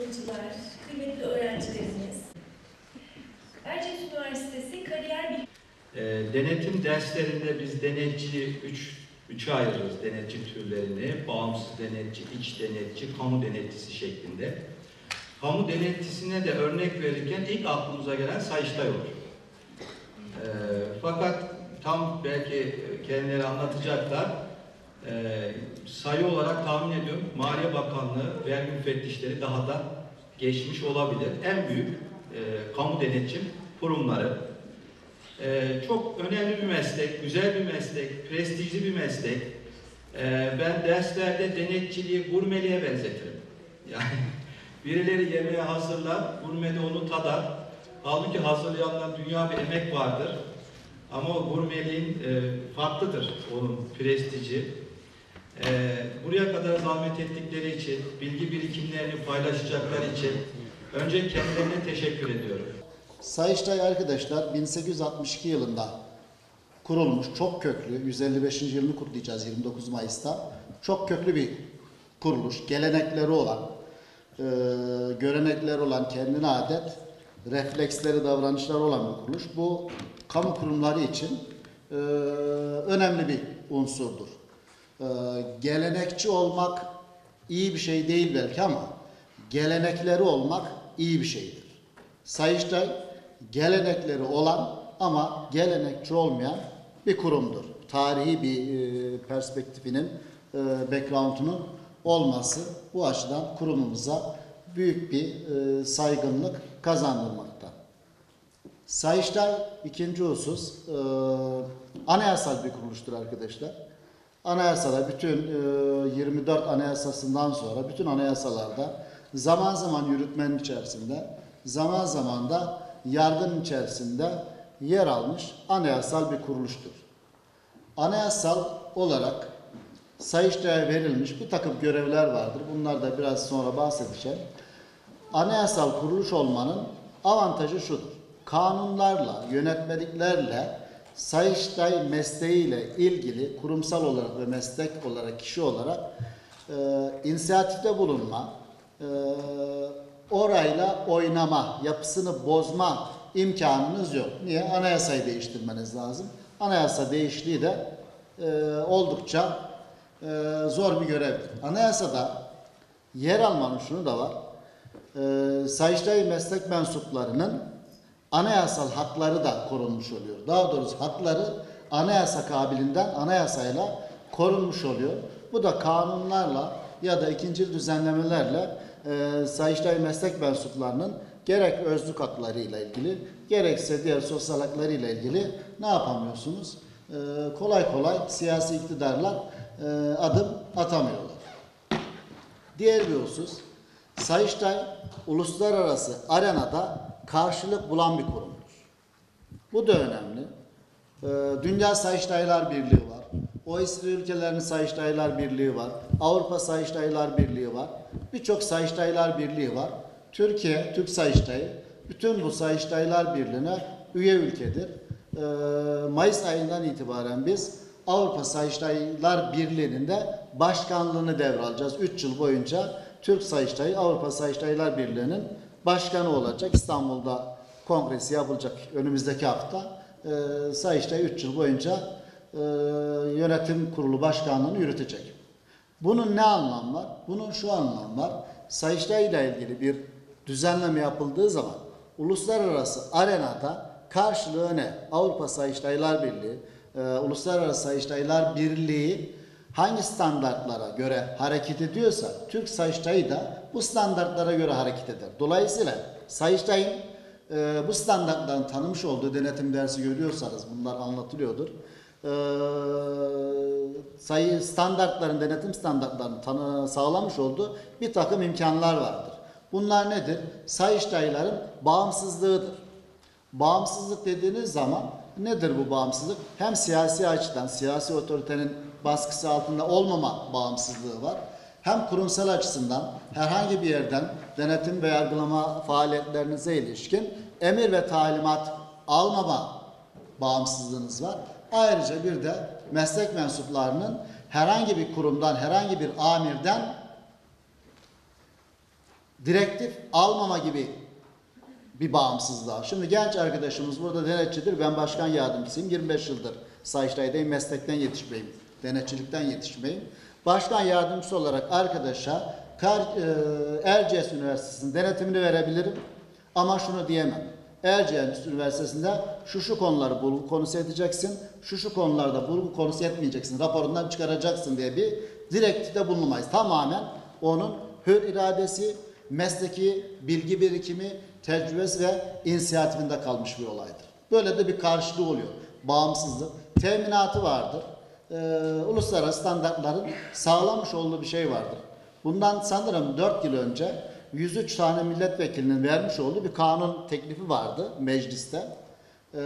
katılımcılar, kıymetli öğrencilerimiz. Erciyes Üniversitesi Kariyer Bilgi E, denetim derslerinde biz denetçi 3 üçe ayırırız denetçi türlerini. Bağımsız denetçi, iç denetçi, kamu denetçisi şeklinde. Kamu denetçisine de örnek verirken ilk aklımıza gelen Sayıştay olur. E, fakat tam belki kendileri anlatacaklar. E, sayı olarak tahmin ediyorum Maliye Bakanlığı vergi müfettişleri daha da geçmiş olabilir. En büyük e, kamu denetim kurumları. Ee, çok önemli bir meslek, güzel bir meslek, prestijli bir meslek. Ee, ben derslerde denetçiliği gurmeliğe benzetirim. Yani birileri yemeği hazırlar, gurmede onu tadar. Halbuki hazırlayandan dünya bir emek vardır. Ama o gurmeliğin e, farklıdır onun prestiji. Ee, buraya kadar zahmet ettikleri için, bilgi birikimlerini paylaşacakları için önce kendilerine teşekkür ediyorum. Sayıştay arkadaşlar 1862 yılında kurulmuş çok köklü 155. yılını kutlayacağız 29 Mayıs'ta. Çok köklü bir kuruluş, gelenekleri olan, e, görenekleri olan, kendine adet, refleksleri, davranışları olan bir kuruluş. Bu kamu kurumları için e, önemli bir unsurdur. E, gelenekçi olmak iyi bir şey değil belki ama gelenekleri olmak iyi bir şeydir. Sayıştay gelenekleri olan ama gelenekçi olmayan bir kurumdur. Tarihi bir e, perspektifinin, e, background'unun olması bu açıdan kurumumuza büyük bir e, saygınlık kazandırmakta. Sayıştay ikinci husus e, anayasal bir kuruluştur arkadaşlar. Anayasada bütün e, 24 anayasasından sonra bütün anayasalarda zaman zaman yürütmenin içerisinde zaman zaman da yargının içerisinde yer almış anayasal bir kuruluştur. Anayasal olarak Sayıştay'a verilmiş bir takım görevler vardır. Bunlar da biraz sonra bahsedeceğim. Anayasal kuruluş olmanın avantajı şudur. Kanunlarla, yönetmeliklerle Sayıştay mesleğiyle ilgili kurumsal olarak ve meslek olarak, kişi olarak e, inisiyatifte bulunma, e, orayla oynama, yapısını bozma imkanınız yok. Niye? Anayasayı değiştirmeniz lazım. Anayasa değişikliği de e, oldukça e, zor bir görevdir. Anayasada yer almanın şunu da var. E, Sayıştay meslek mensuplarının anayasal hakları da korunmuş oluyor. Daha doğrusu hakları anayasa kabilinden anayasayla korunmuş oluyor. Bu da kanunlarla ya da ikinci düzenlemelerle e, Sayıştay meslek mensuplarının gerek özlük haklarıyla ilgili gerekse diğer sosyal haklarıyla ilgili ne yapamıyorsunuz? E, kolay kolay siyasi iktidarlar e, adım atamıyorlar. Diğer bir husus, Sayıştay uluslararası arenada karşılık bulan bir kurumdur. Bu da önemli. Ee, Dünya Sayıştaylar Birliği var. OECD ülkelerinin Sayıştaylar Birliği var. Avrupa Sayıştaylar Birliği var. Birçok Sayıştaylar Birliği var. Türkiye, Türk Sayıştayı, bütün bu Sayıştaylar Birliği'ne üye ülkedir. Ee, Mayıs ayından itibaren biz Avrupa Sayıştaylar Birliği'nin de başkanlığını devralacağız. 3 yıl boyunca Türk Sayıştayı Avrupa Sayıştaylar Birliği'nin başkanı olacak. İstanbul'da kongresi yapılacak önümüzdeki hafta. Ee, Sayıştay 3 yıl boyunca e, yönetim kurulu başkanlığını yürütecek. Bunun ne anlamı var? Bunun şu anlamı var. Sayıştay ile ilgili bir düzenleme yapıldığı zaman uluslararası arenada karşılığı ne? Avrupa Sayıştaylar Birliği, e, Uluslararası Sayıştaylar Birliği hangi standartlara göre hareket ediyorsa Türk Sayıştayı da bu standartlara göre hareket eder. Dolayısıyla Sayıştay'ın e, bu standartların tanımış olduğu denetim dersi görüyorsanız bunlar anlatılıyordur. E, sayı standartların, denetim standartlarının tanı, sağlamış olduğu bir takım imkanlar vardır. Bunlar nedir? Sayıştayların bağımsızlığıdır. Bağımsızlık dediğiniz zaman nedir bu bağımsızlık? Hem siyasi açıdan, siyasi otoritenin baskısı altında olmama bağımsızlığı var. Hem kurumsal açısından herhangi bir yerden denetim ve yargılama faaliyetlerinize ilişkin emir ve talimat almama bağımsızlığınız var. Ayrıca bir de meslek mensuplarının herhangi bir kurumdan, herhangi bir amirden direktif almama gibi bir bağımsızlığa. Şimdi genç arkadaşımız burada denetçidir. Ben başkan yardımcısıyım. 25 yıldır Sayıştay'dayım. Meslekten yetişmeyim. Denetçilikten yetişmeyim. Başkan yardımcısı olarak arkadaşa Kar, e, Erciyes Üniversitesi'nin denetimini verebilirim. Ama şunu diyemem. Erciyes Üniversitesi'nde şu şu konuları bulgu konusu edeceksin, şu şu konularda bulgu konusu etmeyeceksin, raporundan çıkaracaksın diye bir direktifte bulunmayız. Tamamen onun hür iradesi, mesleki bilgi birikimi, tecrübesi ve inisiyatifinde kalmış bir olaydır. Böyle de bir karşılığı oluyor. Bağımsızlık, teminatı vardır. Ee, uluslararası standartların sağlamış olduğu bir şey vardır. Bundan sanırım 4 yıl önce 103 tane milletvekilinin vermiş olduğu bir kanun teklifi vardı mecliste. Ee,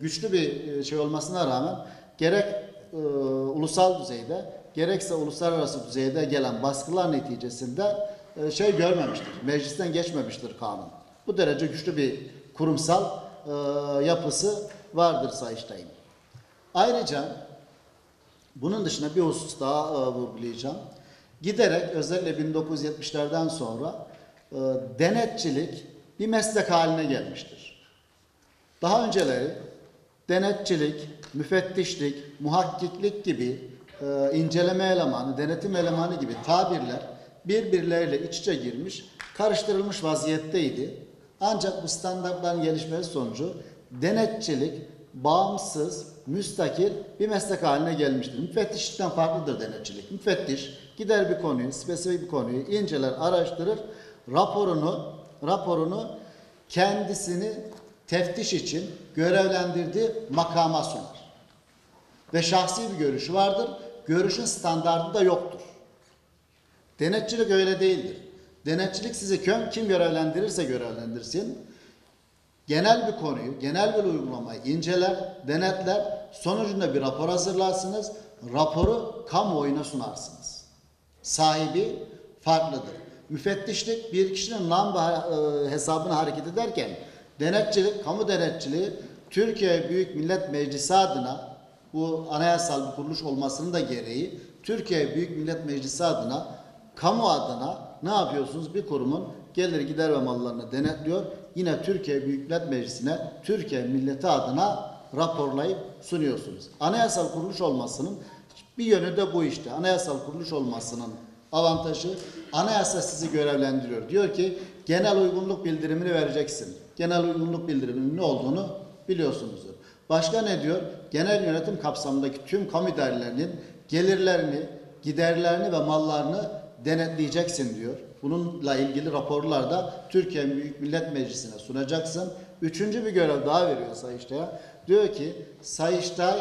güçlü bir şey olmasına rağmen gerek e, ulusal düzeyde gerekse uluslararası düzeyde gelen baskılar neticesinde e, şey görmemiştir. Meclisten geçmemiştir kanun. Bu derece güçlü bir kurumsal e, yapısı vardır Sayıştay'ın. Ayrıca bunun dışında bir husus daha e, vurgulayacağım. Giderek özellikle 1970'lerden sonra e, denetçilik bir meslek haline gelmiştir. Daha önceleri denetçilik, müfettişlik, muhakkiklik gibi e, inceleme elemanı, denetim elemanı gibi tabirler birbirleriyle iç içe girmiş, karıştırılmış vaziyetteydi. Ancak bu standartların gelişmesi sonucu denetçilik bağımsız, müstakil bir meslek haline gelmiştir. Müfettişlikten farklıdır denetçilik. Müfettiş gider bir konuyu, spesifik bir konuyu inceler, araştırır, raporunu raporunu kendisini teftiş için görevlendirdiği makama sunar. Ve şahsi bir görüşü vardır. Görüşün standardı da yoktur. Denetçilik öyle değildir. Denetçilik sizi kim, kim görevlendirirse görevlendirsin. Genel bir konuyu, genel bir uygulamayı inceler, denetler, sonucunda bir rapor hazırlarsınız, raporu kamuoyuna sunarsınız. Sahibi farklıdır. Müfettişlik bir kişinin nam e, hesabına hareket ederken denetçilik, kamu denetçiliği Türkiye Büyük Millet Meclisi adına bu anayasal bir kuruluş olmasının da gereği Türkiye Büyük Millet Meclisi adına kamu adına ne yapıyorsunuz? Bir kurumun gelir gider ve mallarını denetliyor. Yine Türkiye Büyük Millet Meclisi'ne Türkiye milleti adına raporlayıp sunuyorsunuz. Anayasal kuruluş olmasının bir yönü de bu işte. Anayasal kuruluş olmasının avantajı anayasa sizi görevlendiriyor. Diyor ki genel uygunluk bildirimini vereceksin. Genel uygunluk bildiriminin ne olduğunu biliyorsunuzdur. Başka ne diyor? Genel yönetim kapsamındaki tüm kamu idarelerinin gelirlerini, giderlerini ve mallarını denetleyeceksin diyor. Bununla ilgili raporlar da Türkiye Büyük Millet Meclisi'ne sunacaksın. Üçüncü bir görev daha veriyor Sayıştay'a. Diyor ki Sayıştay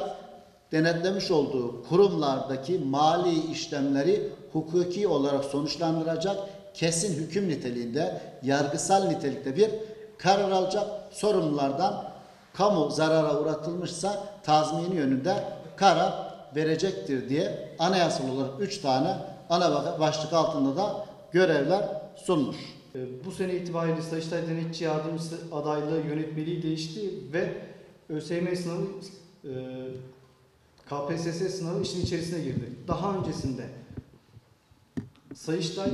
denetlemiş olduğu kurumlardaki mali işlemleri hukuki olarak sonuçlandıracak kesin hüküm niteliğinde, yargısal nitelikte bir karar alacak sorumlulardan kamu zarara uğratılmışsa tazmini yönünde karar verecektir diye anayasal olarak üç tane ana başlık altında da görevler sunmuş. E, Bu sene itibariyle Sayıştay Denetçi Yardımcısı adaylığı yönetmeliği değişti ve ÖSYM sınavı e, KPSS sınavı işin içerisine girdi. Daha öncesinde Sayıştay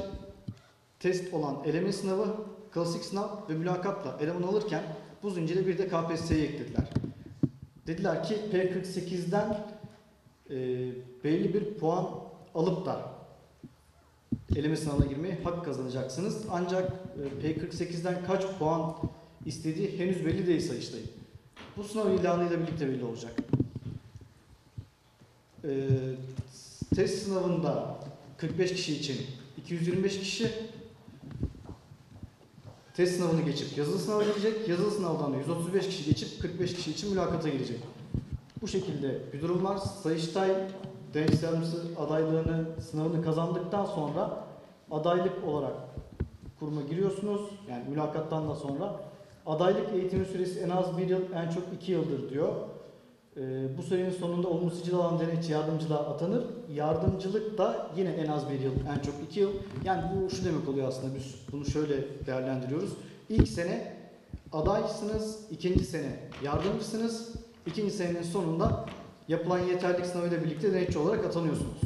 test olan eleme sınavı, klasik sınav ve mülakatla eleman alırken bu zincire bir de KPSS'yi eklediler. Dediler ki P48'den e, belli bir puan alıp da eleme sınavına girmeye hak kazanacaksınız. Ancak e, P48'den kaç puan istediği henüz belli değil Sayıştay'ın. Bu sınav ilanıyla birlikte belli olacak. E, test sınavında 45 kişi için 225 kişi test sınavını geçip yazılı sınava girecek. Yazılı sınavdan da 135 kişi geçip 45 kişi için mülakata girecek. Bu şekilde bir durum var. Sayıştay denetçi yardımcısı adaylığını, sınavını kazandıktan sonra adaylık olarak kuruma giriyorsunuz. Yani mülakattan da sonra. Adaylık eğitimi süresi en az bir yıl, en çok iki yıldır diyor. Ee, bu sürenin sonunda olumlu sicil alan denetçi yardımcılığa atanır. Yardımcılık da yine en az bir yıl, en çok iki yıl. Yani bu şu demek oluyor aslında biz bunu şöyle değerlendiriyoruz. İlk sene adaysınız, ikinci sene yardımcısınız, ikinci senenin sonunda yapılan yeterlilik sınavıyla birlikte denetçi olarak atanıyorsunuz.